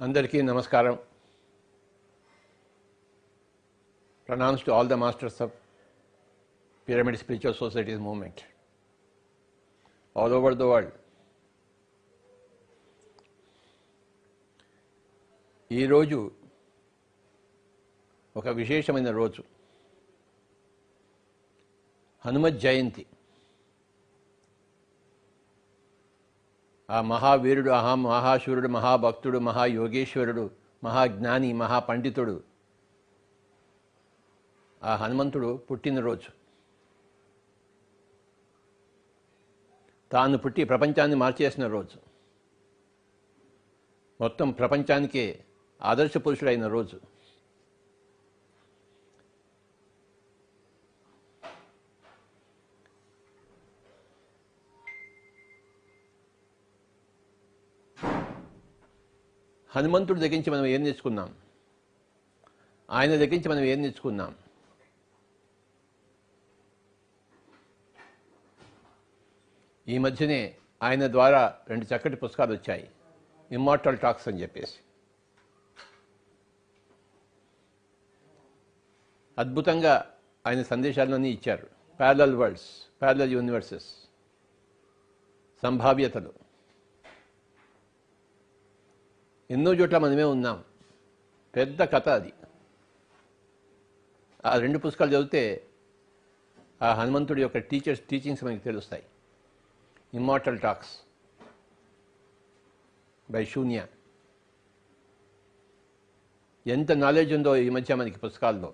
అందరికీ నమస్కారం pronounce to all the masters of pyramid spiritual societies movement all over the world ఈరోజు ఒక విశేషమైన రోజు హనుమత్ జయంతి ఆ మహావీరుడు అహా మహాశూరుడు మహాభక్తుడు మహాయోగేశ్వరుడు మహాజ్ఞాని మహాపండితుడు. ఆ హనుమంతుడు పుట్టినరోజు. తాను పుట్టి ప్రపంచాన్ని మార్చేసిన రోజు. మొత్తం ప్రపంచానికే ఆదర్శ పురుషుడైన రోజు. హనుమంతుడి దగ్గర నుంచి మనం ఏం నేర్చుకున్నాం? ఆయన దగ్గర నుంచి మనం ఏం నేర్చుకున్నాం? ఈ మధ్యనే ఆయన ద్వారా రెండు చక్కటి పుస్తకాలు వచ్చాయి. ఇమ్మార్టల్ టాక్స్ అని చెప్పేసి. అద్భుతంగా ఆయన సందేశాలన్నీ ఇచ్చారు. ప్యారలల్ వరల్డ్స్ ప్యారలల్ యూనివర్సెస్ సంభావ్యతలు. ఎన్నో చోట్ల మనమే ఉన్నాం. పెద్ద కథ అది. ఆ రెండు పుస్తకాలు చదివితే ఆ హనుమంతుడి యొక్క టీచర్స్ టీచింగ్స్ మనకి తెలుస్తాయి. ఇమ్మార్టల్ టాక్స్ బై శూన్య ఎంత నాలెడ్జ్ ఉందో ఈ మధ్య మనకి పుస్తకాల్లో.